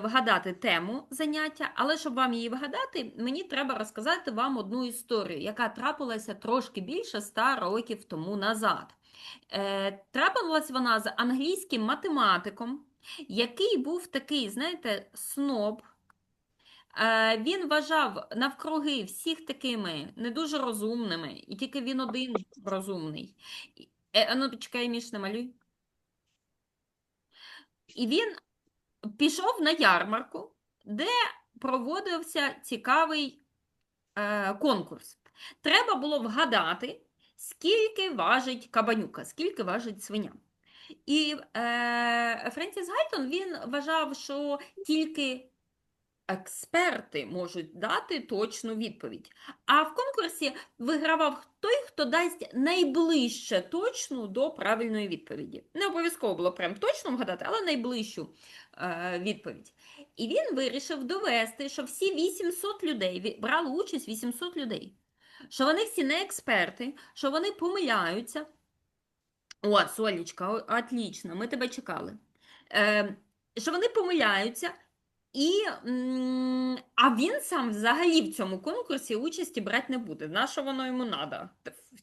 вгадати тему заняття, але щоб вам її вгадати, мені треба розказати вам одну історію, яка трапилася трошки більше ста років тому назад. Е, трапилась вона з англійським математиком, який був такий, знаєте, сноб. Е, він вважав навкруги всіх такими не дуже розумними, і тільки він один розумний. Е, ну, почекай, Міш, намалюй. І він пішов на ярмарку, де проводився цікавий е, конкурс. Треба було вгадати, скільки важить кабанюка, скільки важить свиня. І е, Френсіс Гальтон він вважав, що тільки експерти можуть дати точну відповідь. А в конкурсі вигравав той, хто дасть найближче точну до правильної відповіді. Не обов'язково було прям точно вгадати, але найближчу е, відповідь. І він вирішив довести, що всі 800 людей, брали участь 800 людей, що вони всі не експерти, що вони помиляються. О, Солічка, о- отлично, ми тебе чекали. Е, що вони помиляються, і, а він сам взагалі в цьому конкурсі участі брати не буде. На що воно йому треба?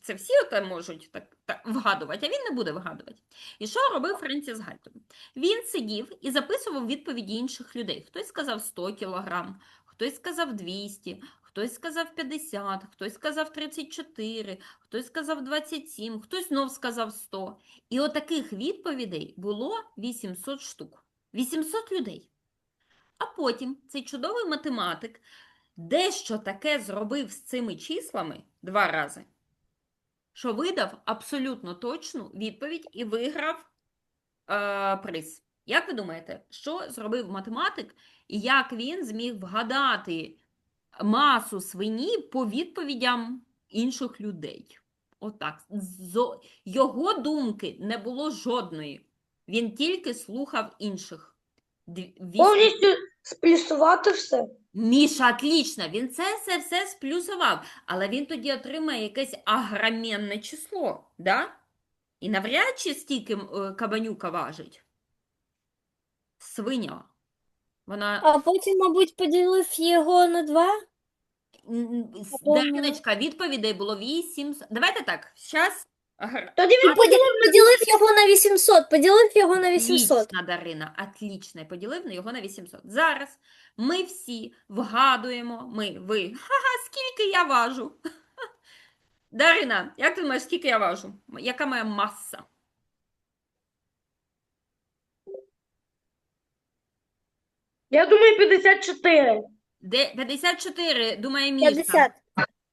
Це всі оте можуть так, так вгадувати, а він не буде вгадувати. І що робив Френсіс Гальтон? Він сидів і записував відповіді інших людей. Хтось сказав 100 кілограм, хтось сказав 200, хтось сказав 50, хтось сказав 34, хтось сказав 27, хтось знов сказав 100. І отаких відповідей було 800 штук. 800 людей. Потім цей чудовий математик дещо таке зробив з цими числами два рази, що видав абсолютно точну відповідь і виграв е, приз. Як ви думаєте, що зробив математик і як він зміг вгадати масу свині по відповідям інших людей? Отак. Його думки не було жодної. Він тільки слухав інших. Повністю сплюсувати все. Міша, отлично, він це все, все сплюсував, але він тоді отримає якесь агроменне число, да? І навряд чи стільки е, кабанюка важить. Свиня. Вона А потім, мабуть, поділив його на два. Дариночка, відповідей було 8. Давайте так, зараз. Тоді він Поділив, поділив його на 800, поділив його на 800. Отлично, Дарина, отлично. Поділив на його на 800. Зараз ми всі вгадуємо, ми, ви. Ха-ха, скільки я важу. Дарина, як ти думаєш, скільки я важу? Яка моя маса? Я думаю, 54. Де 54, думає Міша. 50.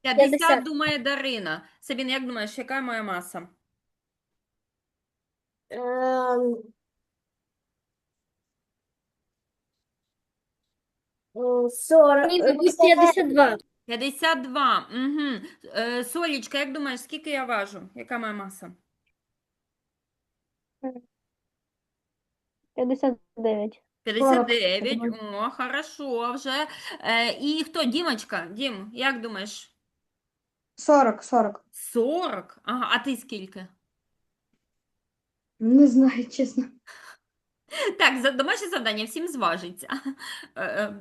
50, 50. думає Дарина. Сабін, як думаєш, яка моя маса? Ем, м, 40. Ні, мабуть, 52. 52. Угу. Е, Солічка, як думаєш, скільки я важу? Яка моя маса? 59. 59. О, хорошо вже. Е, і хто? Дімочка? Дім, як думаєш? 40, 40. 40? Ага, а ти скільки? Не знаю, чесно. Так, за домашнє завдання всім зважиться. Е, е,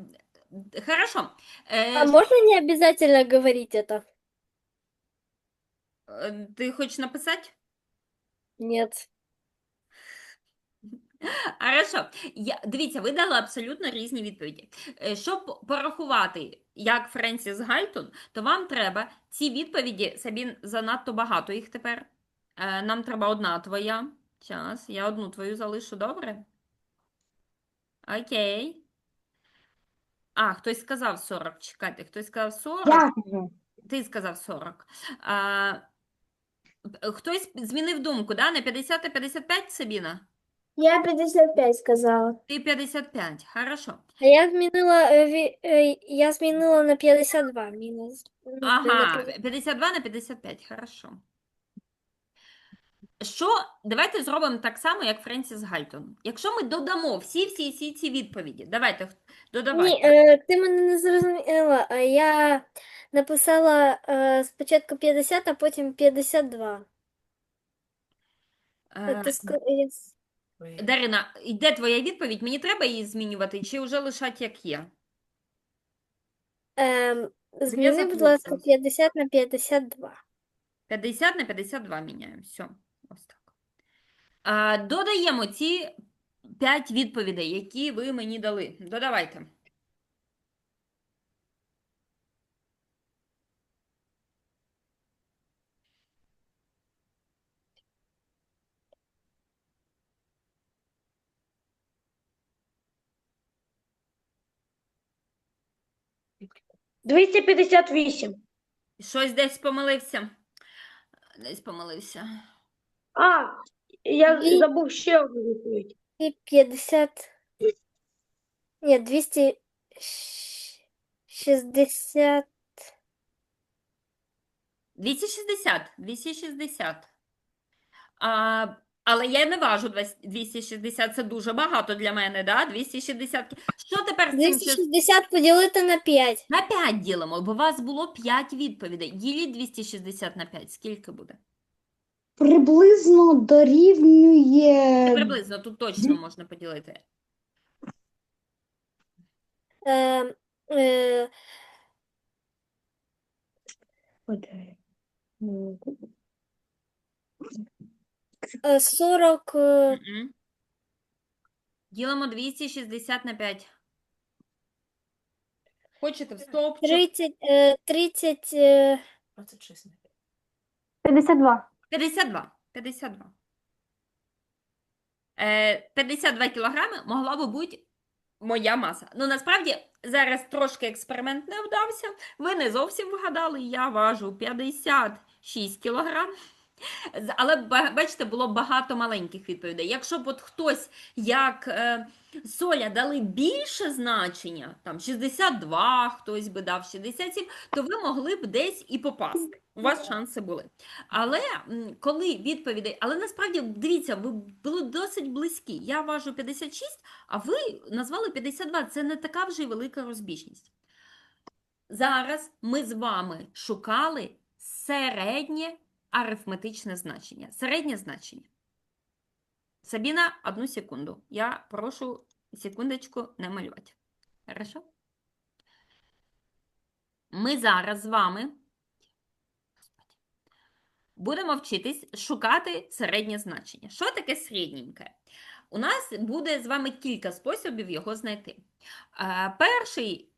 Хорошо. Е, А можно не обязательно говорить это? е, Ти хочеш написати? Нет. Хорошо. Я, дивіться, ви дали абсолютно різні відповіді. Е, Щоб порахувати, як Френсіс Гальтон, то вам треба ці відповіді, Сабін, занадто багато їх тепер. Е, Нам треба одна твоя. Зараз, я одну твою залишу, добре? Окей. А, хтось сказав 40. Чекайте, хтось сказав 40. Я. Ти сказав 40. А, хтось змінив думку, да? На 50 та 55, Сабіна? Я 55 сказала. Ти 55. Хорошо. А я змінила, е, ві- е, я змінила на 52 мінус. ну, Ага, на 52 на 55, хорошо. Що, давайте зробимо так само, як Френсіс Гальтон. Якщо ми додамо всі-всі всі ці відповіді, давайте х- додавайте. Ні, е, ти мене не зрозуміла. А Я написала е, спочатку 50, а потім 52. Е, Ти ска- я с- Дарина, йде твоя відповідь? Мені треба її змінювати чи вже лишати як є? Ем, зміни, будь ласка, 50 на 52. 50 на 52 міняємо. Все, ось так. А, додаємо ці 5 відповідей, які ви мені дали. Додавайте. Двісті п'ятдесят вісім. Щось десь помилився. Десь помилився. А, я Дві- забув ще одну відповідь. І 50. Ні, 260. 260. 260. А, але я не важу 20 260, це дуже багато для мене, да? 260. Що тепер з цим? 260 поділити на 5. На 5 ділимо, бо у вас було 5 відповідей. Діліть 260 на 5. Скільки буде? Приблизно дорівнює. Приблизно тут точно можна поділити. Е, е, е, 40. е, Мгм. Ділимо 260 на 5. Хочете в стовпчик? 30, е, 30, е, 52. 52. 52. Е, 52 кілограми могла би бути моя маса. Ну, насправді, зараз трошки експеримент не вдався. Ви не зовсім вгадали, я важу 56 кілограм. Але бачите, було багато маленьких відповідей. Якщо б от хтось, як е, Соля, дали більше значення, там 62, хтось би дав 67, то ви могли б десь і попасти. У вас шанси були. Але коли відповідей, але насправді дивіться, ви були досить близькі. Я важу 56, а ви назвали 52. Це не така вже й велика розбіжність. Зараз ми з вами шукали середнє арифметичне значення. Середнє значення. Сабіна, одну секунду. Я прошу секундочку не малювати. Хорошо? Ми зараз з вами будемо вчитись шукати середнє значення. Що таке середненьке? У нас буде з вами кілька способів його знайти. Е, Перший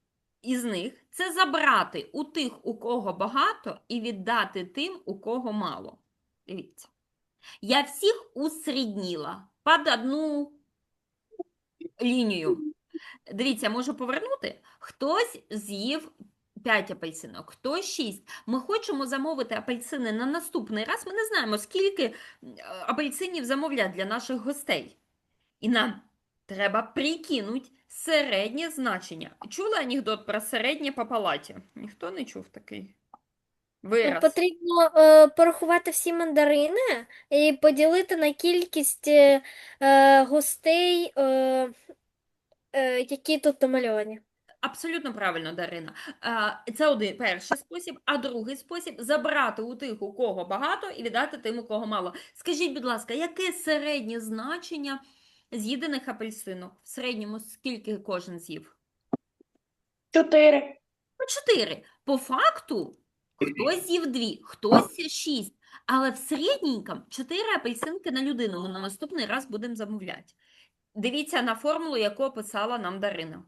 із них це забрати у тих, у кого багато, і віддати тим, у кого мало. Дивіться. Я всіх усрідніла під одну лінію. Дивіться, можу повернути. Хтось з'їв 5 апельсинок, хтось 6. Ми хочемо замовити апельсини на наступний раз. Ми не знаємо, скільки е, апельсинів замовлять для наших гостей. І нам треба прикинути середнє значення. Чули анекдот про середнє по палаті? Ніхто не чув такий вираз. Потрібно е, порахувати всі мандарини і поділити на кількість е, е, гостей, е, е, які тут намальовані. Абсолютно правильно, Дарина. Е, Це один перший спосіб, а другий спосіб забрати у тих, у кого багато, і віддати тим, у кого мало. Скажіть, будь ласка, яке середнє значення з'їдених апельсинок? В середньому скільки кожен з'їв? Чотири. Ну, чотири. По факту, хтось з'їв дві, хтось шість. Але в середненькому чотири апельсинки на людину. Ми на наступний раз будемо замовляти. Дивіться на формулу, яку описала нам Дарина.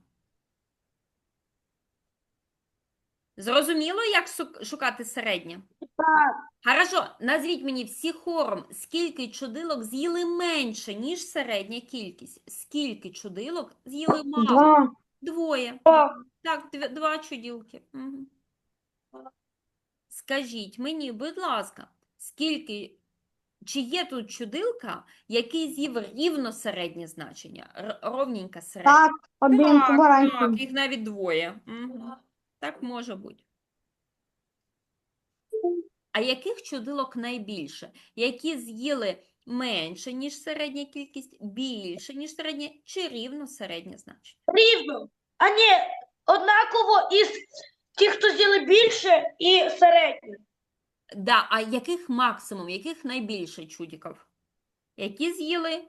Зрозуміло, як шукати середнє? Так. Хорошо, назвіть мені всі хором, скільки чудилок з'їли менше, ніж середня кількість. Скільки чудилок з'їли мало? Два. Двоє. О, Так, дві- два чуділки. Мгм. Скажіть мені, будь ласка, скільки, чи є тут чудилка, який з'їв рівно середнє значення, ровненьке середнє? Так, один Так, так, їх навіть двоє. Мгм. Так може бути. А яких чудилок найбільше? Які з'їли менше, ніж середня кількість, більше, ніж середнє, чи рівно середнє значення? рівно. А ні, однаково із тих, хто з'їли більше і середньо. Да, а яких максимум, яких найбільше чудиків? Які з'їли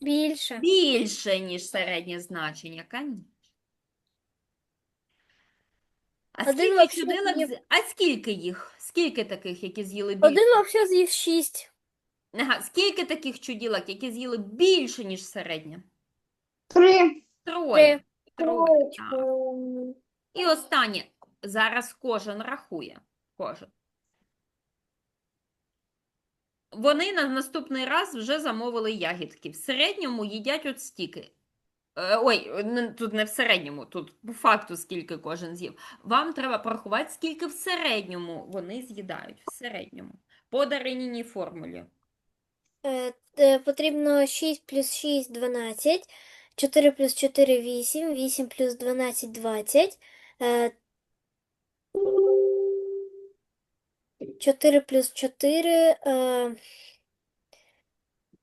Більше. Більше, ніж середнє значення, конечно. А Один скільки вообще чудилок, з'їв- з- а скільки їх? Скільки таких, які з'їли більше? Один вовсе з'їв шість. Ага, скільки таких чуділок, які з'їли більше, ніж середнє? Три. Троє. Троє, так. І останнє. Зараз кожен рахує. Кожен. Вони на наступний раз вже замовили ягідки. В середньому їдять от стільки. Е, Ой, тут не в середньому, тут по факту скільки кожен з'їв. Вам треба порахувати, скільки в середньому вони з'їдають. В середньому. По Дариніній формулі. Е, е, Потрібно 6 плюс 6 – 12, 4 плюс 4 – 8, 8 плюс 12 – 20, е, 4 плюс 4 е,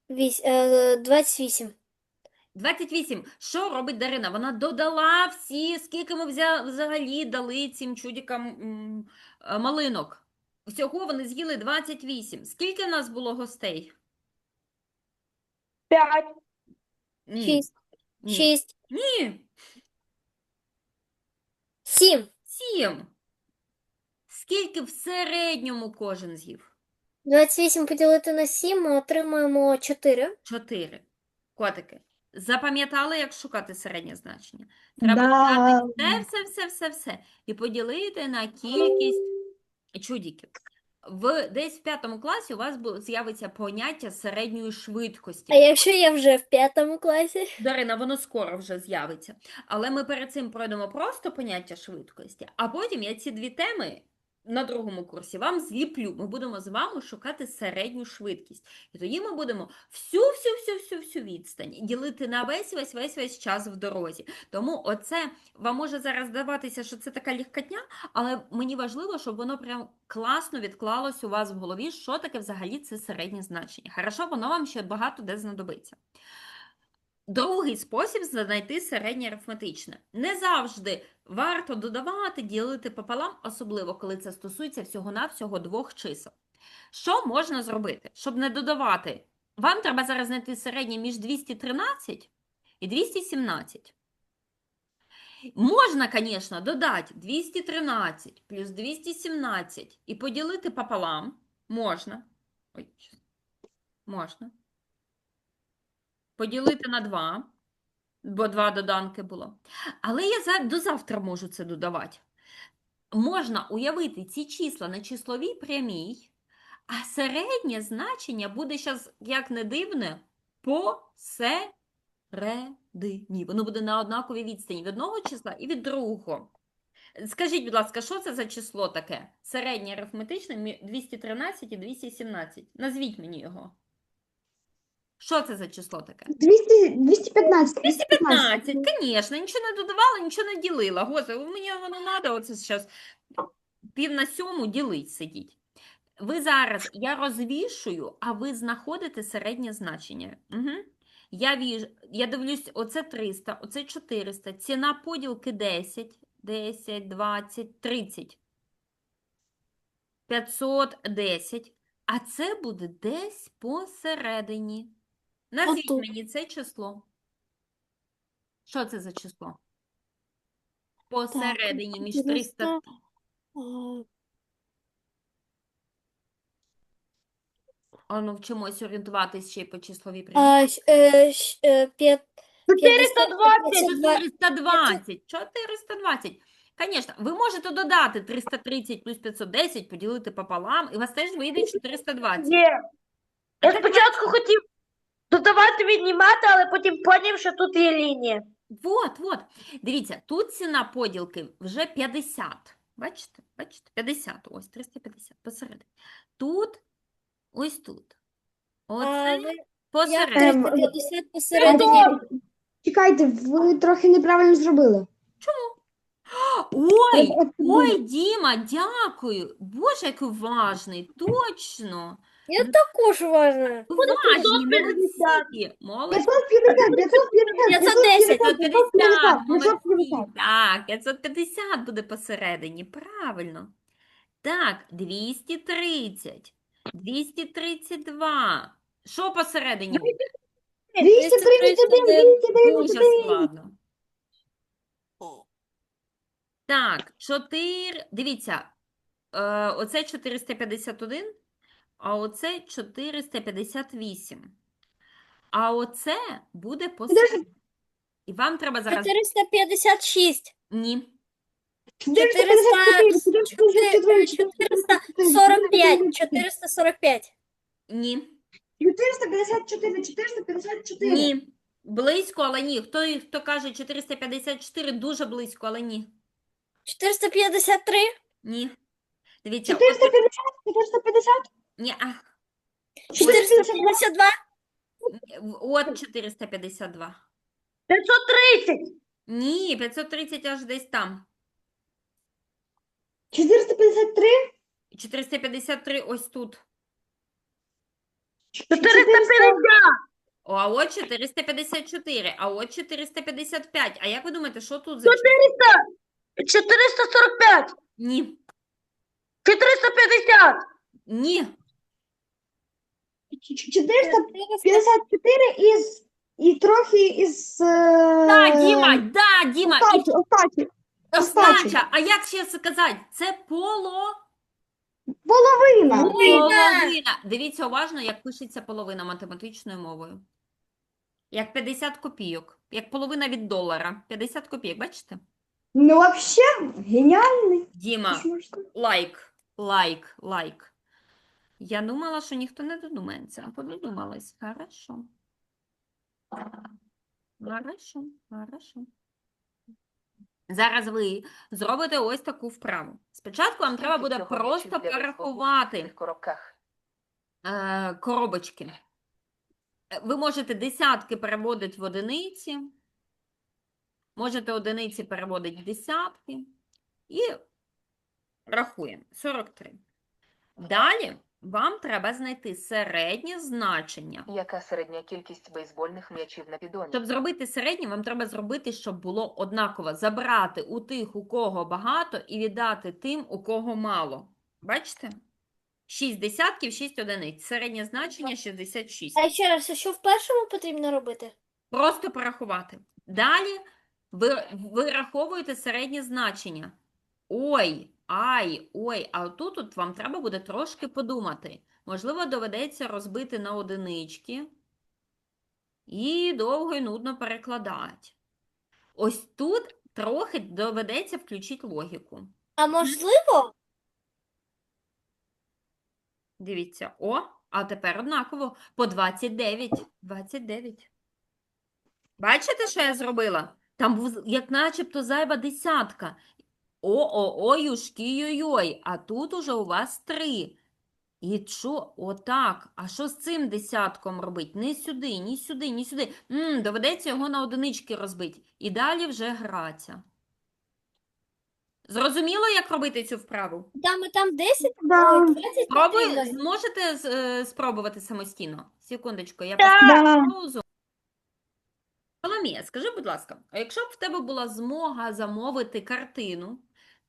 вісь- е, 28. 28. Що робить Дарина? Вона додала всі, скільки ми взагалі дали цим чудікам е, малинок. Всього вони з'їли 28. Скільки в нас було гостей? П'ять. Ні. 6, Ні. 6, Ні. 7. 7. Скільки в середньому кожен з'їв? 28 поділити на 7 ми отримаємо 4. 4. Котики. Запам'ятали, як шукати середнє значення? Треба Да. все, все, все, все, все і поділити на кількість чудіків. В, десь в п'ятому класі у вас з'явиться поняття середньої швидкості. А якщо я вже в п'ятому класі? Дарина, воно скоро вже з'явиться. Але ми перед цим пройдемо просто поняття швидкості, а потім я ці дві теми на другому курсі вам зліплю. Ми будемо з вами шукати середню швидкість. І тоді ми будемо всю, всю, всю, всю, всю відстань ділити на весь, весь, весь, весь час в дорозі. Тому оце вам може зараз здаватися, що це така легкотня, але мені важливо, щоб воно прям класно відклалось у вас в голові, що таке взагалі це середнє значення. Хорошо, воно вам ще багато де знадобиться. Другий спосіб знайти середнє арифметичне. Не завжди варто додавати, ділити пополам, особливо коли це стосується всього-навсього двох чисел. Що можна зробити, щоб не додавати? Вам треба зараз знайти середнє між 213 і 217. Можна, звісно, додати 213 плюс 217 і поділити пополам. Можна. Ой, можна поділити на 2, бо два доданки було. Але я до завтра можу це додавати. Можна уявити ці числа на числовій прямій, а середнє значення буде зараз, як не дивне, посередині. Воно буде на однаковій відстані від одного числа і від другого. Скажіть, будь ласка, що це за число таке? Середнє арифметичне 213 і 217. Назвіть мені його. Що це за число таке? 200, 215. 215. звісно, нічого не додавала, нічого не ділила. Господи, мені воно треба оце зараз пів на сьому ділить сидіть. Ви зараз, я розвішую, а ви знаходите середнє значення. Угу. Я, віж, я дивлюсь, оце 300, оце 400, ціна поділки 10, 10, 20, 30. 510. А це буде десь посередині. Назвіть Отут. мені це число. Що це за число? Посередині між 300. А ну вчимось орієнтуватись ще й по числовій прямій. А, щ- е, щ- е, п'ят- 420. 420. 420. Звісно, ви можете додати 330 плюс 510, поділити пополам, і у вас теж вийде 420. Є. Я спочатку хотів додавати віднімати, але потім поняв, що тут є лінія. Вот, вот. Дивіться, тут ціна поділки вже 50. Бачите? Бачите? 50. Ось 350 посередині. Тут, ось тут. Оце ви- посередині. Ем, 350 посередині. Чекайте, ви трохи неправильно зробили. Ой, от ой, Діма, дякую. Боже, який уважний. Точно. Я також важна. Уважні, 550. молодці. Молодці. 550, 550, 510. 550, 550, молодці. 550. Так, 550 буде посередині, правильно. Так, 230, 232. Що посередині буде? 231, 231. Дуже складно. Так, 4. Дивіться, е, оце 451, а оце 458. А оце буде посередині. І вам треба зараз. 456. Ні. 454, 444, 445. 445. Ні. 454, 454. Ні. Близько, але ні. Хто, хто каже 454, дуже близько, але ні. 453. Ні. Дивіться, от, 450, 450, ні, а, 452. от 452. 530. Ні, 530 аж десь там. 453, 453 ось тут. 450. О, а от 454, а от 455. А як ви думаєте, що тут за 445. Ні. 450. Ні. 454 із, і трохи із... Е... Да, Діма, да, Діма. І Остачі, остачі. остача. А як ще сказати? Це поло... Половина. половина. Дивіться уважно, як пишеться половина математичною мовою. Як 50 копійок. Як половина від долара. 50 копійок, бачите? Ну, вообще, геніальний. Діма, лайк, лайк, лайк. Я думала, що ніхто не додумається, а пододумалась. Хорошо. Хорошо, хорошо. Зараз ви зробите ось таку вправу. Спочатку вам треба буде просто порахувати е, коробочки. Ви можете десятки переводити в одиниці, можете одиниці переводити в десятки і рахуємо 43. Далі вам треба знайти середнє значення. Яка середня кількість бейсбольних м'ячів на підоні? Щоб зробити середнє, вам треба зробити, щоб було однаково. Забрати у тих, у кого багато, і віддати тим, у кого мало. Бачите? 6 десятків, 6 одиниць. Середнє значення 66. А ще раз, а що в першому потрібно робити? Просто порахувати. Далі ви вираховуєте середнє значення. Ой, ай, ой, а тут от вам треба буде трошки подумати. Можливо, доведеться розбити на одинички і довго і нудно перекладати. Ось тут трохи доведеться включити логіку. А можливо, Дивіться, о, а тепер однаково по 29. 29. Бачите, що я зробила? Там був як начебто зайва десятка. О-о-ой-юшки-йой-йой, а тут уже у вас три. І що? Отак. А що з цим десятком робить? Не сюди, ні сюди, ні сюди. м доведеться його на одинички розбити. І далі вже граться. Зрозуміло, як робити цю вправу? там і там 10, Да. 20 Пробуй, потрібно. зможете е, спробувати самостійно? Секундочку, я поставлю Да. паузу. Соломія, скажи, будь ласка, а якщо б в тебе була змога замовити картину,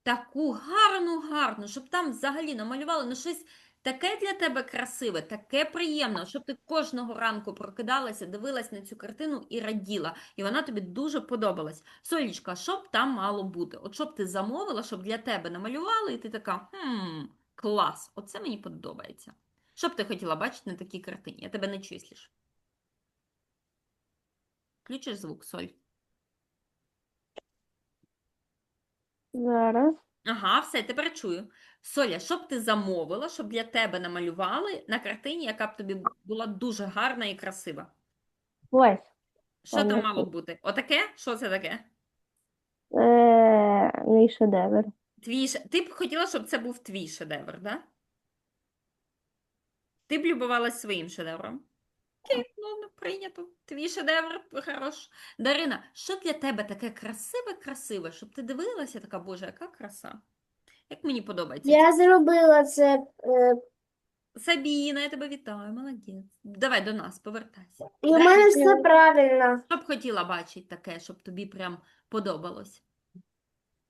таку гарну, гарну, щоб там взагалі намалювали ну, щось таке для тебе красиве, таке приємне, щоб ти кожного ранку прокидалася, дивилась на цю картину і раділа, і вона тобі дуже подобалась. Солічка, що б там мало бути? От щоб ти замовила, щоб для тебе намалювали, і ти така, хм, клас, оце мені подобається. Що б ти хотіла бачити на такій картині? Я тебе не числиш. Включиш звук, Соль. Зараз. Ага, все, тепер чую. Соля, що б ти замовила, щоб для тебе намалювали на картині, яка б тобі була дуже гарна і красива? Ось. Що там мало б бути? Отаке? Що це таке? Е, мій шедевр. Твій Ти б хотіла, щоб це був твій шедевр, да? Ти б любувалась своїм шедевром? Окей, ну, ну, прийнято. Твій шедевр, хорош. Дарина, що для тебе таке красиве-красиве, щоб ти дивилася така, боже, яка краса? Як мені подобається. Я зробила це. е, Сабіна, я тебе вітаю, молодець. Давай до нас, повертайся. І у мене все правильно. Що б хотіла бачити таке, щоб тобі прям подобалось?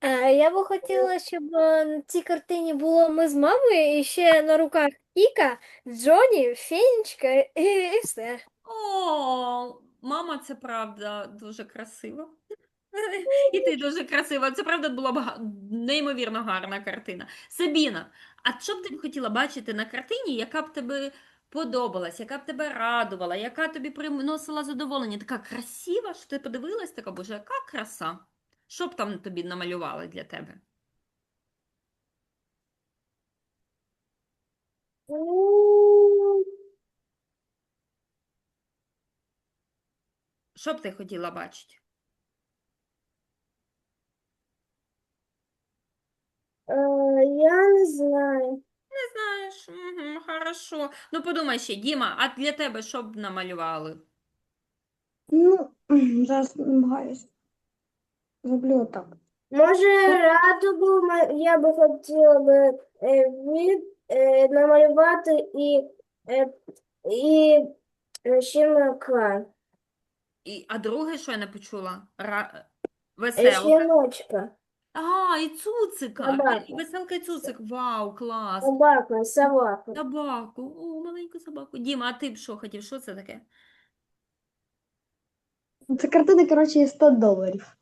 Е, Я би хотіла, щоб на цій картині було ми з мамою і ще на руках Іка, Джоні, Фенечка і, і все. О, Мама, це правда дуже красиво. І ти дуже красива. Це правда була б неймовірно гарна картина. Сабіна, а що б ти б хотіла бачити на картині, яка б тебе подобалась, яка б тебе радувала, яка тобі приносила задоволення? Така красива, що ти подивилась, така, боже, яка краса. Що б там тобі намалювали для тебе? Що б ти хотіла бачити? Е, я не знаю. Не знаєш, угу, хорошо. Ну подумай ще, Діма, а для тебе що б намалювали? Ну, зараз намагаюсь. Зроблю отак. Може, радугу ма- я би хотіла би е, від, е, намалювати і, е, і е. І, а друге, що я не почула? Ра... Е, Веселка. Щіночка, А, і цуцика. Собака. І Веселка і цуцик. Вау, клас. собака, собака. Собаку. О, маленьку собаку. Діма, а ти б що хотів? Що це таке? Це картина, коротше, є 100 доларів.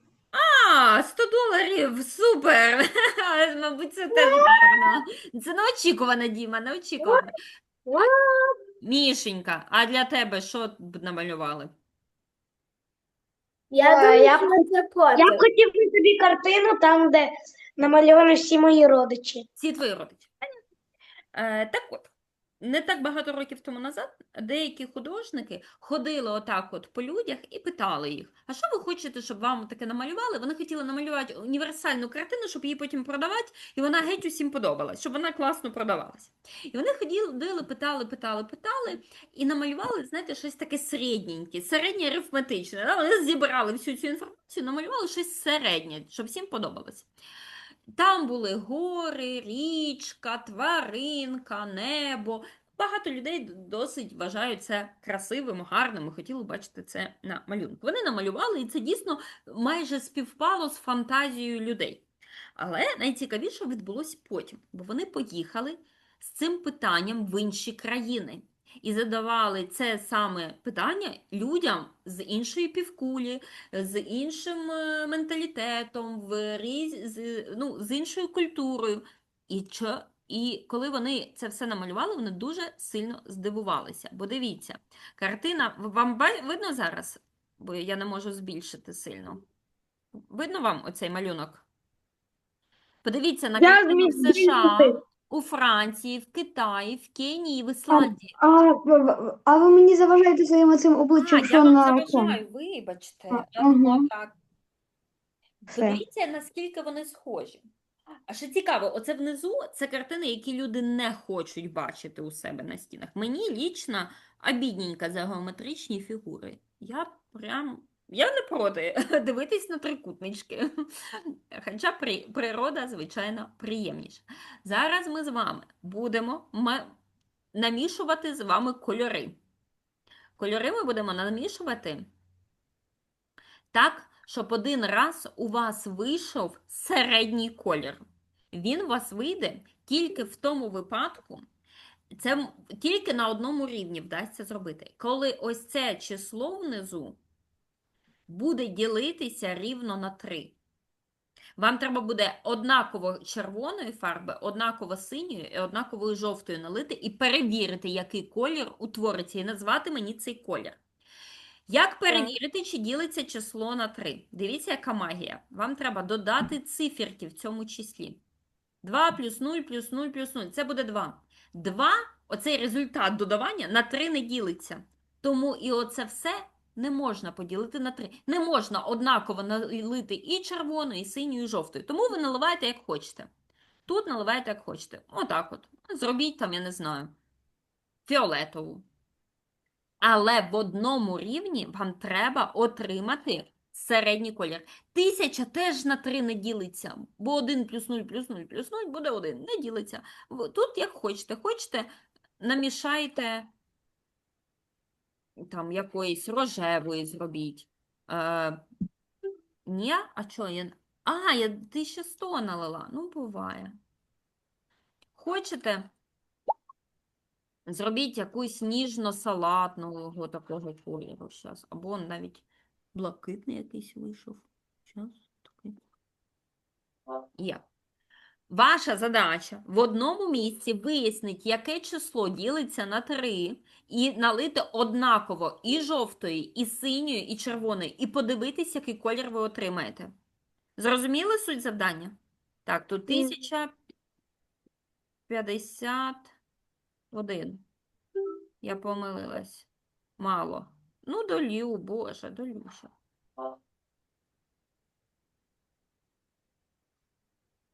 А, 100 доларів, супер! Мабуть, це теж гарно. Це неочікувано, Діма, неочікувано. Мішенька, а для тебе що б намалювали? Я думаю, я що б- це Я котик. б хотів би тобі картину там, де намальовані всі мої родичі. Всі твої родичі. Е, так от, не так багато років тому назад деякі художники ходили отак от по людях і питали їх, а що ви хочете, щоб вам таке намалювали? Вони хотіли намалювати універсальну картину, щоб її потім продавати, і вона геть усім подобалась, щоб вона класно продавалась. І вони ходили, питали, питали, питали, і намалювали, знаєте, щось таке середненьке, середнє арифметичне. Вони зібрали всю цю інформацію, намалювали щось середнє, щоб всім подобалось. Там були гори, річка, тваринка, небо. Багато людей досить вважають це красивим, гарним і хотіли бачити це на малюнку. Вони намалювали, і це дійсно майже співпало з фантазією людей. Але найцікавіше відбулося потім, бо вони поїхали з цим питанням в інші країни і задавали це саме питання людям з іншої півкулі, з іншим е, менталітетом, в різ... з, ну, з іншою культурою. І, чо... і коли вони це все намалювали, вони дуже сильно здивувалися. Бо дивіться, картина вам видно зараз, бо я не можу збільшити сильно. Видно вам оцей малюнок? Подивіться на картину в США. У Франції, в Китаї, в Кенії, в Ісландії. А, в- а ви мені заважаєте своїм цим обличчям, А, я що вам на цьому? заважаю, вибачте. А, А, ну, так. Все. Подивіться, наскільки вони схожі. А що цікаво, оце внизу це картини, які люди не хочуть бачити у себе на стінах. Мені лічно обідненько за геометричні фігури. Я прям. Я не проти дивитись на трикутнички. Хоча при, природа, звичайно, приємніша. Зараз ми з вами будемо намішувати з вами кольори. Кольори ми будемо намішувати так, щоб один раз у вас вийшов середній колір. Він у вас вийде тільки в тому випадку, це тільки на одному рівні вдасться зробити. Коли ось це число внизу буде ділитися рівно на 3. Вам треба буде однаково червоної фарби, однаково синьої і однакової жовтої налити і перевірити, який колір утвориться, і назвати мені цей колір. Як перевірити, чи ділиться число на 3? Дивіться, яка магія. Вам треба додати циферки в цьому числі. 2 плюс 0 плюс 0 плюс 0. Це буде 2. 2, оцей результат додавання на 3 не ділиться. Тому і оце все не можна поділити на 3. Не можна однаково налити і червоною, і синьою, і жовтою. Тому ви наливаєте як хочете. Тут наливаєте як хочете. Отак от. Зробіть там, я не знаю, фіолетову. Але в одному рівні вам треба отримати середній колір. Тисяча теж на 3 не ділиться, бо 1 плюс 0 плюс 0 плюс 0 буде 1, не ділиться. Тут як хочете. Хочете, намішайте там якоїсь рожевої зробіть. Е, ні, а що я. А, я 1100 налила. Ну, буває. Хочете? Зробіть якусь ніжно-салатного такого кольору зараз. Або навіть блакитний якийсь вийшов. Щас, такий. Є. Ваша задача в одному місці вияснити, яке число ділиться на 3, і налити однаково і жовтої, і синьої, і червоної, і подивитись, який колір ви отримаєте. Зрозуміли суть завдання? Так, тут 1051. Я помилилась. Мало. Ну, долю, боже, долю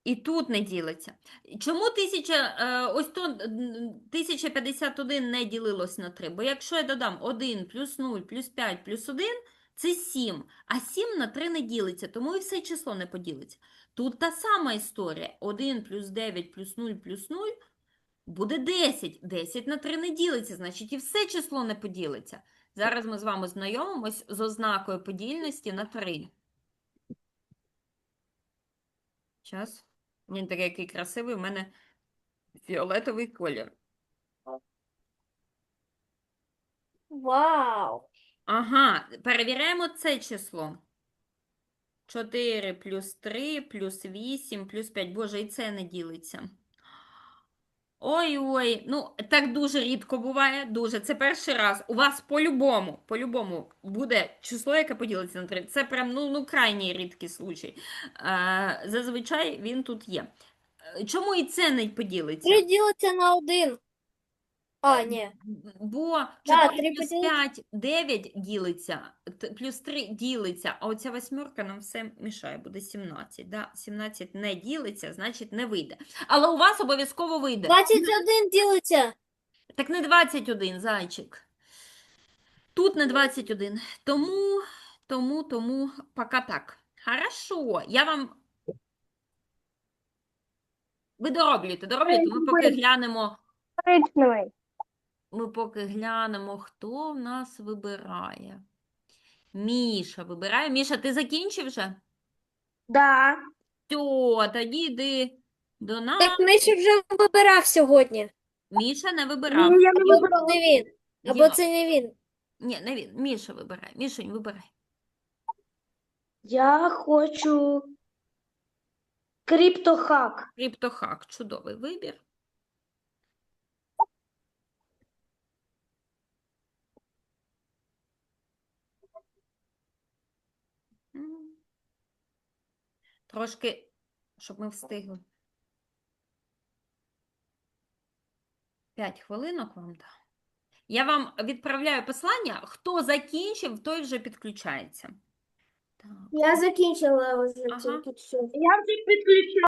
І тут не ділиться. Чому 1000, е, ось то 1051 не ділилось на 3? Бо якщо я додам 1 плюс 0 плюс 5 плюс 1, це 7. А 7 на 3 не ділиться, тому і все число не поділиться. Тут та сама історія. 1 плюс 9 плюс 0 плюс 0 буде 10. 10 на 3 не ділиться, значить і все число не поділиться. Зараз ми з вами знайомимось з ознакою подільності на 3. Час. Він такий який красивий, у мене фіолетовий колір. Вау! Ага, перевіряємо це число. 4 плюс 3 плюс 8 плюс 5. Боже, і це не ділиться. Ой-ой, ну так дуже рідко буває, дуже. Це перший раз. У вас по-любому, по-любому буде число, яке поділиться на 3. Це прям ну, ну крайній рідкий случай. Е, зазвичай він тут є. Е, Чому і це не поділиться? 3 ділиться на 1. А, ні. Бо 4 три плюс поділити. 5, 9 ділиться, т- плюс 3 ділиться, а оця восьмерка нам все мішає, буде 17. Да? 17 не ділиться, значить не вийде. Але у вас обов'язково вийде. 21 ділиться. Так не 21, зайчик. Тут не 21. Тому, тому, тому, пока так. Хорошо, я вам... Ви дороблюєте, дороблюєте, ми поки глянемо... Коричневий. Ми поки глянемо, хто в нас вибирає. Міша вибирає. Міша, ти закінчив вже? Да. Все, тоді йди до нас. Так Миша вже вибирав сьогодні. Міша не вибирав. Ні, я не Або не він. Або це не він. Ні, не він. Міша вибирає. Мішень, вибирай. Я хочу криптохак. Криптохак. Чудовий вибір. Трошки, щоб ми встигли. П'ять хвилинок вам дам. Я вам відправляю послання. Хто закінчив, той вже підключається. Так. Я закінчила вже Ага. тільки що. Я вже підключаю.